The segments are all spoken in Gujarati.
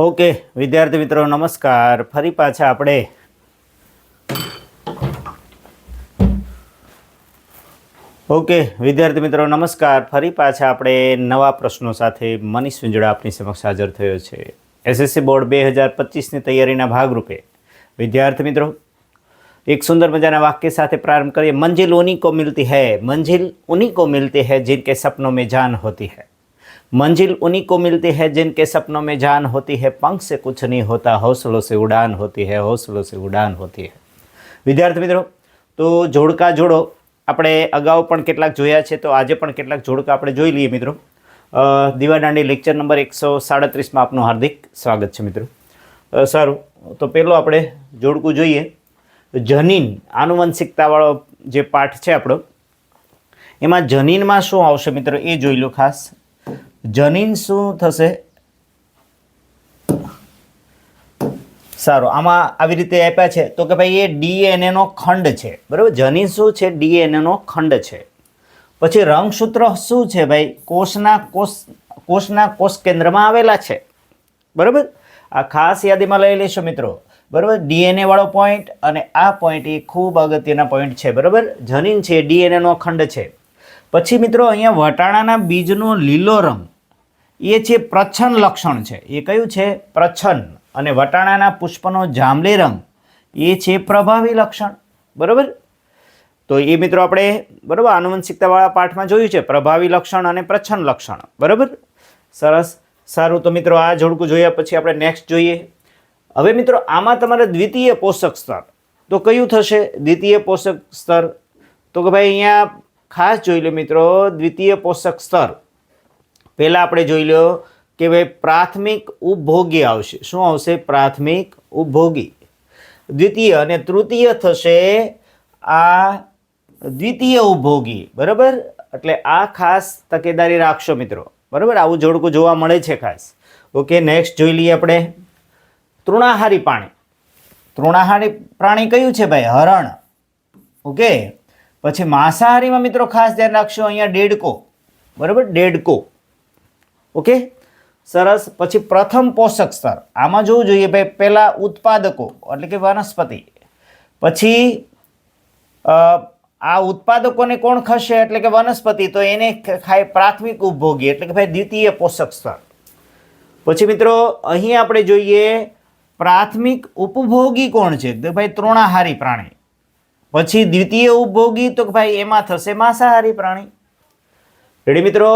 ઓકે, વિદ્યાર્થી મિત્રો, નમસ્કાર. ફરી પાછા આપણે ઓકે, વિદ્યાર્થી મિત્રો, નમસ્કાર. ફરી પાછા આપણે નવા પ્રશ્નો સાથે મનીષ વિંજડા આપની સમક્ષ હાજર થયો છે. એસએસસી બોર્ડ બે હજાર પચીસની તૈયારીના ભાગરૂપે. વિદ્યાર્થી મિત્રો, એક સુંદર મજાના વાક્ય સાથે પ્રારંભ કરીએ. મંજિલ ઉની કો મિલતી હૈ, મંજિલ ઉની કો મિલતી હૈ, જિનકે સપનો મેં જાન હોતી હૈ. मंजिल उन्हीं को मिलती है जिनके सपनों में जान होती है पंख से कुछ नहीं होता हौसलों से उड़ान होती है हौसलों से उड़ान होती है વિદ્યાર્થી મિત્રો તો જોડકા જોડો આપણે અગાઉ પણ કેટલાક જોયા છે તો આજે પણ કેટલાક જોડકા આપણે જોઈ લઈએ મિત્રો અ, દીવાદાંડી લેક્ચર નંબર એકસો સાડત્રીસમાં આપનું હાર્દિક સ્વાગત છે મિત્રો અ, સારું તો પહેલો આપણે જોડકું જોઈએ જનીન આનુવંશિકતાવાળો જે પાઠ છે આપણો એમાં જનીનમાં શું આવશે મિત્રો એ જોઈ લો ખાસ જનીન શું થશે? સારું, આમાં આવી રીતે આપ્યા છે. તો કે ભાઈ એ ડીએનએનો ખંડ છે. બરાબર? જનીન શું છે? ડીએનએનો ખંડ છે. પછી રંગસૂત્ર શું છે ભાઈ? કોષના કોષ કોષના કોષ કેન્દ્રમાં આવેલા છે. બરાબર? આ ખાસ યાદીમાં લઈ લેશો મિત્રો. બરાબર? ડીએનએ વાળો પોઈન્ટ અને આ પોઈન્ટ એ ખૂબ અગત્યના પોઈન્ટ છે. બરાબર? જનીન છે ડીએનએનો ખંડ છે. પછી મિત્રો, અહીંયા વટાણાના બીજનો લીલો રંગ. એ છે પ્રચ્છન્ન લક્ષણ છે. એ કયું છે? પ્રચ્છન્ન અને વટાણાના પુષ્પનો જાંબલી રંગ. એ છે પ્રભાવી લક્ષણ. બરાબર? તો એ મિત્રો આપણે બરાબર આનુવંશિકતાવાળા પાઠમાં જોયું છે. પ્રભાવી લક્ષણ અને પ્રચ્છન્ન લક્ષણ. બરાબર? સરસ. સારું. તો મિત્રો આ જોડકું જોયા પછી આપણે નેક્સ્ટ જોઈએ. હવે મિત્રો આમાં તમારે દ્વિતીય પોષક સ્તર. તો કયું થશે? દ્વિતીય પોષક સ્તર. તો કે ભાઈ અહીંયા ખાસ જોઈ લો મિત્રો. દ્વિતીય પોષક સ્તર. પહેલાં આપણે જોઈ લો કે ભાઈ પ્રાથમિક ઉપભોગી આવશે. શું આવશે? પ્રાથમિક ઉપભોગી. દ્વિતીય અને તૃતીય થશે આ દ્વિતીય ઉપભોગી. બરાબર? એટલે આ ખાસ તકેદારી રાખશો મિત્રો. બરાબર? આવું જોડકું જોવા મળે છે ખાસ. ઓકે, નેક્સ્ટ જોઈ લઈએ આપણે. તૃણાહારી પ્રાણી. તૃણાહારી પ્રાણી કયું છે ભાઈ? હરણ. ઓકે? પછી માંસાહારીમાં મિત્રો ખાસ ધ્યાન રાખશો, અહીંયા ડેડકો. બરાબર? ડેડકો. ઓકે? સરસ. પછી પ્રથમ પોષક સ્તર. આમાં જોવું જોઈએ ભાઈ, પહેલાં ઉત્પાદકો, એટલે કે વનસ્પતિ. પછી આ ઉત્પાદકોને કોણ ખસે? એટલે કે વનસ્પતિ. તો એને ખાય પ્રાથમિક ઉપભોગી, એટલે કે ભાઈ દ્વિતીય પોષક સ્તર. પછી મિત્રો, અહીં આપણે જોઈએ પ્રાથમિક ઉપભોગી કોણ છે? તો ભાઈ તૃણાહારી પ્રાણી. પછી દ્વિતીય ઉપભોગી, તો કે ભાઈ એમાં થશે માંસાહારી પ્રાણી. રેડી મિત્રો?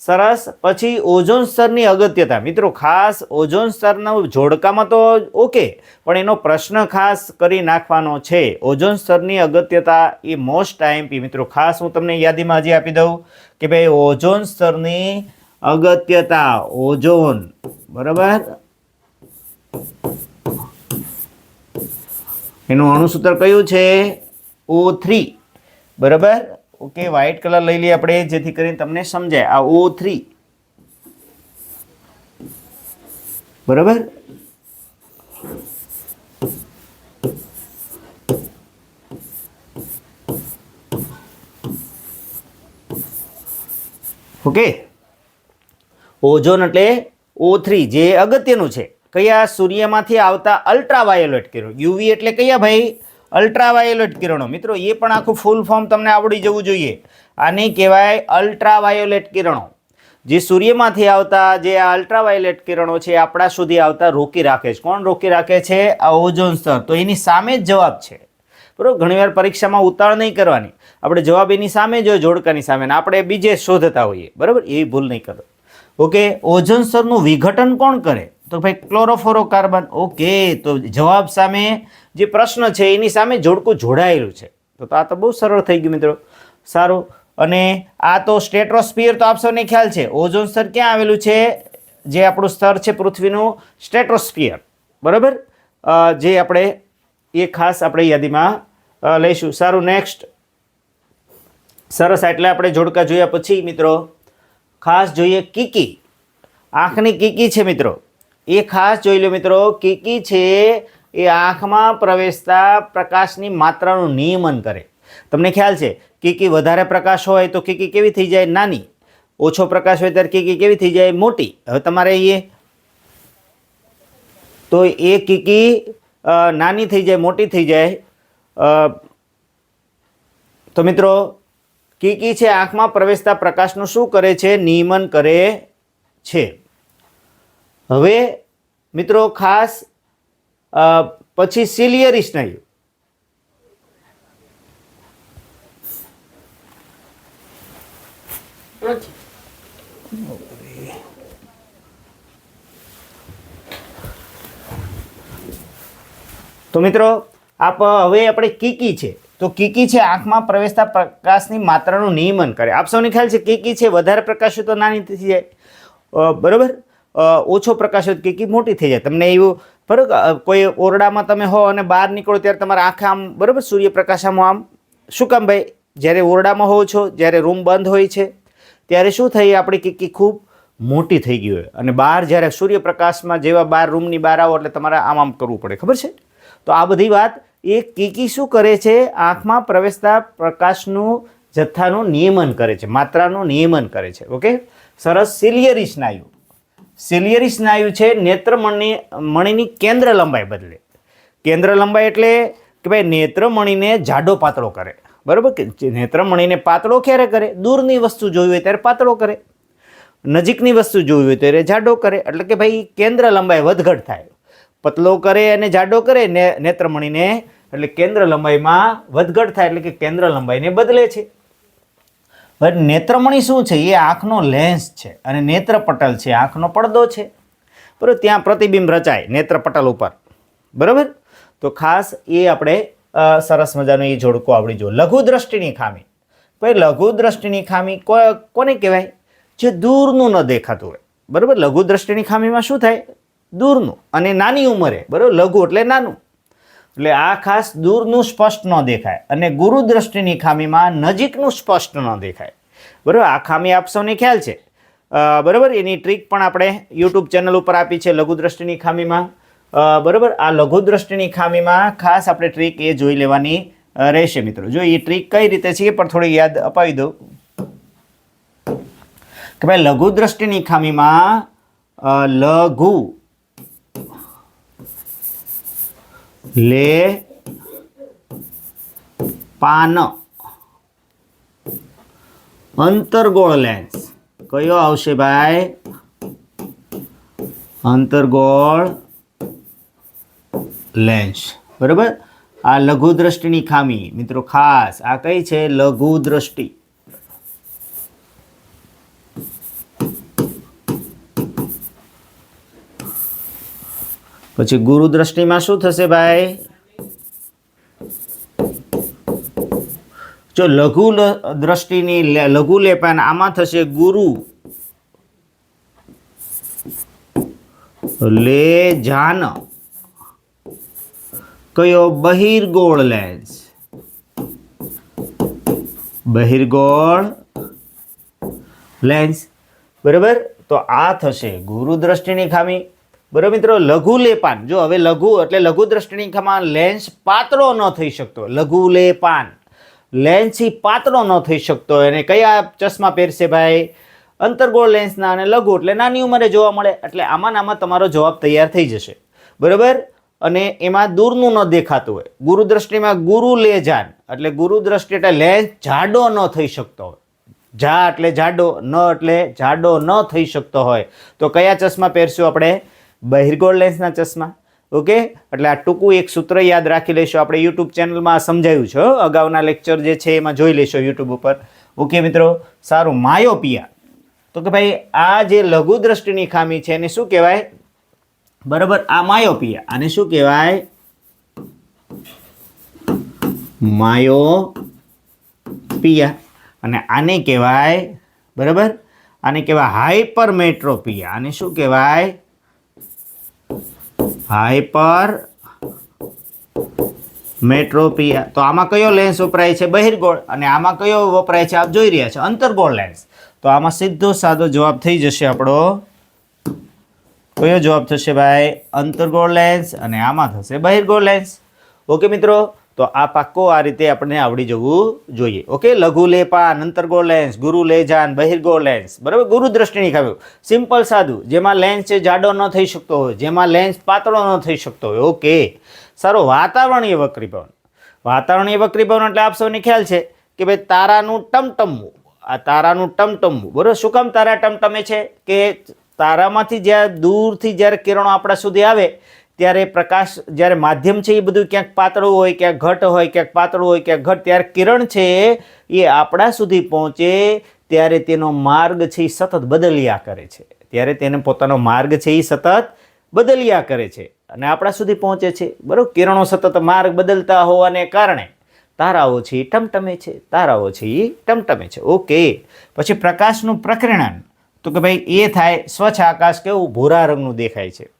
સરસ. પછી ઓઝોન સ્તરની અગત્યતા. મિત્રો, ખાસ ઓઝોન સ્તરના જોડકામાં તો ઓકે, પણ એનો પ્રશ્ન ખાસ કરી નાખવાનો છે. ઓઝોન સ્તરની અગત્યતા એ મોસ્ટ આઈએમપી મિત્રો, ખાસ હું તમને યાદીમાં હજી આપી દઉં કે ભાઈ ઓઝોન સ્તરની અગત્યતા, ઓઝોન, બરાબર? એનું અણુસૂત્ર કયું છે? ઓ થ્રી બરાબર? ઓકે વ્હાઇટ કલર લઈ લઈએ આપણે, જેથી કરીને તમને સમજાય. આ ઓ થ્રી બરાબર? ઓકે? ઓઝોન એટલે ઓ થ્રી જે અગત્યનું છે. કયા સૂર્યમાંથી આવતા અલ્ટ્રાવાયોલેટ કિરણ? યુવી એટલે કયા ભાઈ? અલ્ટ્રાવાયોલેટ કિરણો. મિત્રો, એ પણ આખું ફૂલ ફોર્મ તમને આવડી જવું જોઈએ. આને કહેવાય અલ્ટ્રાવાયોલેટ કિરણો. જે સૂર્યમાંથી આવતા જે આ અલ્ટ્રાવાયોલેટ કિરણો છે આપણા સુધી આવતા રોકી રાખે છે. કોણ રોકી રાખે છે? આ ઓઝોન સ્તર. તો એની સામે જ જવાબ છે. બરાબર? ઘણીવાર પરીક્ષામાં ઉતાળ નહીં કરવાની. આપણે જવાબ એની સામે જો જોડકાની સામે. આપણે બીજે શોધતા હોઈએ. બરાબર? એ ભૂલ નહીં કરો. ઓકે? ઓઝોન સ્તરનું વિઘટન કોણ કરે? તો ભાઈ ક્લોરોફોરોકાર્બન, ઓકે. તો જવાબ સામે જે પ્રશ્ન છે, એની સામે જોડકું જોડાયેલું છે. તો આ તો બહુ સરળ થઈ ગયું મિત્રો. સારું. અને આ તો સ્ટેટ્રોસ્ફિયર તો આપ સૌને ખ્યાલ છે. ઓઝોન સ્તર ક્યાં આવેલું છે? જે આપણું સ્તર છે પૃથ્વીનું સ્ટેટ્રોસ્ફિયર. બરાબર? જે આપણે એ ખાસ આપણે યાદીમાં લઈશું. સારું, નેક્સ્ટ. સરસ, એટલે આપણે જોડકા જોયા પછી મિત્રો, ખાસ જોઈએ કીકી. આંખની કીકી છે મિત્રો. એ ખાસ જોઈ લો મિત્રો કીકી છે એ આંખમાં પ્રવેશતા પ્રકાશની માત્રાનું નિયમન કરે. તમને ખ્યાલ છે કીકી વધારે પ્રકાશ હોય તો કીકી કેવી થઈ જાય? નાની. ઓછો પ્રકાશ હોય ત્યારે કીકી કેવી થઈ જાય? મોટી. હવે તમારે એ તો એ કીકી નાની થઈ જાય, મોટી થઈ જાય. તો મિત્રો કીકી છે આંખમાં પ્રવેશતા પ્રકાશનું શું કરે છે? નિયમન કરે છે. હવે મિત્રો ખાસ પછી સિલિયરી સ્નાયુ તો મિત્રો, આપ હવે આપણે કીકી છે. તો કીકી છે આંખમાં પ્રવેશતા પ્રકાશની માત્રાનું નિયમન કરે. આપ સૌને ખ્યાલ છે કીકી છે વધારે પ્રકાશ તો નાની થઈ જાય. બરોબર? ઓછો પ્રકાશ હોય કીકી મોટી થઈ જાય. તમને એવું બરોબર કોઈ ઓરડામાં તમે હો અને બહાર નીકળો ત્યારે તમારા આંખે આમ, બરાબર, સૂર્યપ્રકાશામાં આમ આમ શું કામ ભાઈ? જ્યારે ઓરડામાં હોવ છો, જ્યારે રૂમ બંધ હોય છે, ત્યારે શું થઈ આપણી કીકી ખૂબ મોટી થઈ ગઈ હોય. અને બહાર જ્યારે સૂર્યપ્રકાશમાં જેવા બહાર રૂમની બહાર આવો એટલે તમારે આમ આમ કરવું પડે. ખબર છે? તો આ બધી વાત એ કીકી શું કરે છે? આંખમાં પ્રવેશતા પ્રકાશનું જથ્થાનું નિયમન કરે છે. માત્રાનું નિયમન કરે છે. ઓકે? સરસ સિલિયરી સ્નાયુ સિલિયરી સ્નાયુ છે, નેત્રમણની, મણીની કેન્દ્ર લંબાઈ બદલે. કેન્દ્ર લંબાઈ એટલે કે ભાઈ નેત્રમણીને જાડો પાતળો કરે. બરાબર કે નેત્રમણીને પાતળો ક્યારે કરે? દૂરની વસ્તુ જોવી હોય ત્યારે પાતળો કરે. નજીકની વસ્તુ જોવી હોય ત્યારે જાડો કરે. એટલે કે ભાઈ કેન્દ્ર લંબાઈ વધઘટ થાય. પતલો કરે અને જાડો કરે, ને નેત્રમણીને એટલે કેન્દ્ર લંબાઈમાં વધઘટ થાય એટલે કે કેન્દ્ર લંબાઈને બદલે છે. હવે નેત્રમણી શું છે? એ આંખનો લેન્સ છે અને નેત્રપટલ છે, આંખનો પડદો છે. બરાબર? ત્યાં પ્રતિબિંબ રચાય નેત્રપટલ ઉપર. બરાબર? તો ખાસ એ આપણે સરસ મજાનો એ જોડકો આવડી જો લઘુ દ્રષ્ટિની ખામી. ભાઈ લઘુ દ્રષ્ટિની ખામી કોને કહેવાય? જે દૂરનું ન દેખાતું હોય. બરાબર? લઘુ દ્રષ્ટિની ખામીમાં શું થાય? દૂરનું. અને નાની ઉંમરે. બરાબર? લઘુ એટલે નાનું. એટલે આ ખાસ દૂરનું સ્પષ્ટ ન દેખાય અને ગુરુ દ્રષ્ટિની ખામીમાં નજીકનું સ્પષ્ટ ન દેખાય. બરાબર? આ ખામી આપ સૌને ખ્યાલ છે. બરાબર? એની ટ્રીક પણ આપણે યુટ્યુબ ચેનલ ઉપર આપી છે લઘુ દ્રષ્ટિની ખામીમાં. બરાબર? આ લઘુ દ્રષ્ટિની ખામીમાં ખાસ આપણે ટ્રીક એ જોઈ લેવાની રહેશે મિત્રો. જો એ ટ્રીક કઈ રીતે છે એ પણ થોડી યાદ અપાવી દઉં. કે ભાઈ લઘુ દ્રષ્ટિની ખામીમાં લઘુ લે પાન. અંતરગોળ લેન્સ. કયો આવશે ભાઈ? અંતરગોળ લેન્સ. બરાબર? આ લઘુ દ્રષ્ટિની ખામી. મિત્રો, ખાસ આ કઈ છે? લઘુ પછી ગુરુ દ્રષ્ટિમાં શું થશે ભાઈ? જો લઘુ દ્રષ્ટિની લઘુ લેપાન આમાં થશે ગુરુ. લે જાન. કયો બહિર્ગોળ લેન્સ? બહિર્ગોળ લેન્સ. બરાબર? તો આ થશે ગુરુ દ્રષ્ટિની ખામી. બરાબર મિત્રો? લઘુ લેપાન. જો હવે લઘુ એટલે લઘુ દ્રષ્ટિની ખામાં લેન્સ પાતળો ન થઈ શકતો. લઘુ લેપાન. લેન્સથી પાતળો ન થઈ શકતો. એને કયા ચશ્મા પહેરશે ભાઈ? અંતર્ગોળ લેન્સના અને લઘુ. એટલે નાની ઉંમરે જોવા મળે. એટલે આમાં આમાં તમારો જવાબ તૈયાર થઈ જશે. બરાબર? અને એમાં દૂરનું ન દેખાતું હોય. ગુરુ દ્રષ્ટિમાં ગુરુ લે જાન. એટલે ગુરુ દ્રષ્ટિ એટલે લેન્સ જાડો ન થઈ શકતો હોય. જા એટલે જાડો, ન એટલે જાડો ન થઈ શકતો હોય. તો કયા ચશ્મા પહેરશું આપણે? બહિર્ગોળ લેન્સના ચશ્મા. ઓકે? એટલે આ ટૂંકું એક સૂત્ર યાદ રાખી લઈશું. આપણે યુટ્યુબ ચેનલમાં સમજાયું છે અગાઉના લેક્ચર જે છે એમાં જોઈ લેશો યુટ્યુબ ઉપર. ઓકે મિત્રો? સારું. માયોપિયા. તો કે ભાઈ, આ જે લઘુ દ્રષ્ટિની ખામી છે એને શું કહેવાય? બરાબર? આ માયોપિયા. આને શું કહેવાય? માયોપિયા. અને આને કહેવાય, બરાબર? આને કહેવાય હાઇપરમેટ્રોપિયા આને શું કહેવાય? હાઇપર મેટ્રોપિયા તો આમાં કયો લેન્સ વપરાય છે? બહિર્ગોળ અને આમાં કયો વપરાય છે? આપ જોઈ રહ્યા છો. અંતર્ગોળ લેન્સ તો આમાં સીધો સાદો જવાબ થઈ જશે આપણો. કયો જવાબ થશે ભાઈ? અંતર્ગોળ લેન્સ અને આમાં થશે બહિર્ગોળ લેન્સ ઓકે મિત્રો તો આ પાક્કો આ રીતે આપણને આવડી જવું જોઈએ. ઓકે લઘુ લેપા, નંતરગો લેન્સ ગુરુ લેજાન, બહિર્ગો લેન્સ બરાબર? ગુરુ દ્રષ્ટિની ખાવ્યું સિમ્પલ સાદું જેમાં લેન્સ જાડો ન થઈ શકતો હોય, જેમાં લેન્સ પાતળો ન થઈ શકતો હોય. ઓકે સારો, વાતાવરણીય વક્રીભવન. વાતાવરણીય વક્રીભવન એટલે આપ સૌને ખ્યાલ છે કે ભાઈ તારાનું ટમટમવું. આ તારાનું ટમટમવું. બરાબર? શું કામ તારા ટમટમે છે? કે તારામાંથી જ્યારે દૂરથી જ્યારે કિરણો આપણા સુધી આવે ત્યારે પ્રકાશ જ્યારે માધ્યમ છે એ બધું ક્યાંક પાતળું હોય, ક્યાંક ઘટ હોય, ક્યાંક પાતળું હોય, ક્યાંક ઘટ, ત્યારે કિરણ છે એ આપણા સુધી પહોંચે ત્યારે તેનો માર્ગ છે એ સતત બદલ્યા કરે છે. ત્યારે તેને પોતાનો માર્ગ છે એ સતત બદલ્યા કરે છે અને આપણા સુધી પહોંચે છે. બરાબર? કિરણો સતત માર્ગ બદલતા હોવાને કારણે તારાઓ છે એ ટમટમે છે, તારાઓ છે એ ટમટમે છે. ઓકે. પછી પ્રકાશનું પ્રકિરણન. તો કે ભાઈ, એ થાય, સ્વચ્છ આકાશ કેવું ભૂરા રંગનું દેખાય છે.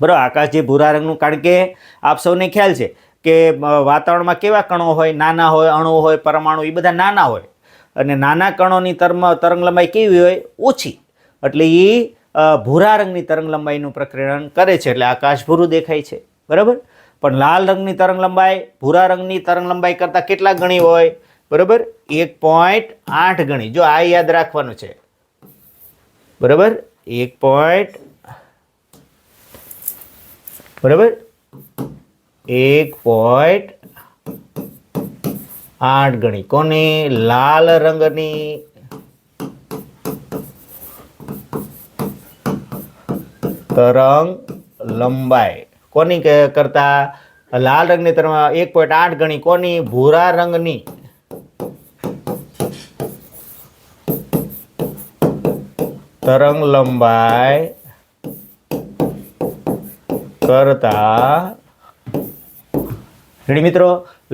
બરાબર, આકાશ જે ભૂરા રંગનું, કારણ કે આપ સૌને ખ્યાલ છે કે વાતાવરણમાં કેવા કણો હોય, નાના હોય, અણુ હોય, પરમાણુ એ બધા નાના હોય. અને નાના કણોની તરમ તરંગ લંબાઈ કેવી હોય? ઓછી. એટલે એ ભૂરા રંગની તરંગ લંબાઈનું પ્રકિરણ કરે છે, એટલે આકાશ ભૂરું દેખાય છે. બરાબર? પણ લાલ રંગની તરંગ લંબાઈ ભૂરા રંગની તરંગ લંબાઈ કરતાં કેટલા ગણી હોય? બરાબર? એક પોઈન્ટ આઠ ગણી. જો આ યાદ રાખવાનું છે. બરાબર? એક પોઈન્ટ બરાબર? એક પોઈન્ટ આઠ ગણી. કોની? લાલ રંગની. તરંગ લંબાઈ. કોની કરતા? લાલ રંગની તરંગ એક પોઈન્ટ આઠ ગણી. કોની? ભૂરા રંગની. તરંગ લંબાઈ કરતા. રેડી મિત્રો,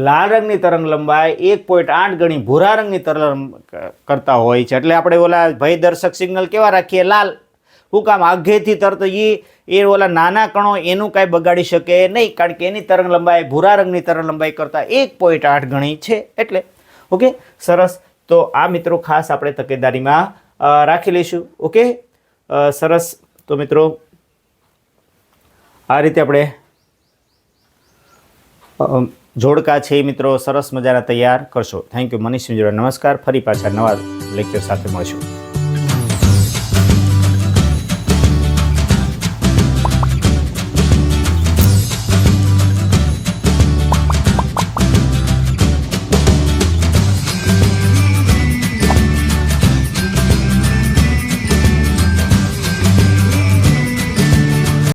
લાલ રંગની તરંગ લંબાઈ એક પોઈન્ટ આઠ ગણી ભૂરા રંગની તરંગ કરતા હોય છે. એટલે આપણે ઓલા ભય દર્શક સિગ્નલ કેવા રાખીએ? લાલ. હું કામ આઘેથી તરત એ એ ઓલા નાના કણો એનું કાંઈ બગાડી શકે નહીં, કારણ કે એની તરંગ લંબાઈ ભૂરા રંગની તરંગ લંબાઈ કરતાં એક પોઈન્ટ આઠ ગણી છે. એટલે, ઓકે? સરસ. તો આ મિત્રો ખાસ આપણે તકેદારીમાં રાખી લઈશું. ઓકે? સરસ. તો મિત્રો આ રીતે આપણે જોડકા છે મિત્રો, સરસ મજાના તૈયાર કરશો. થેન્ક યુ મનીષ મિંજોડા નમસ્કાર. ફરી પાછા નવા લેક્ચર સાથે મળશું.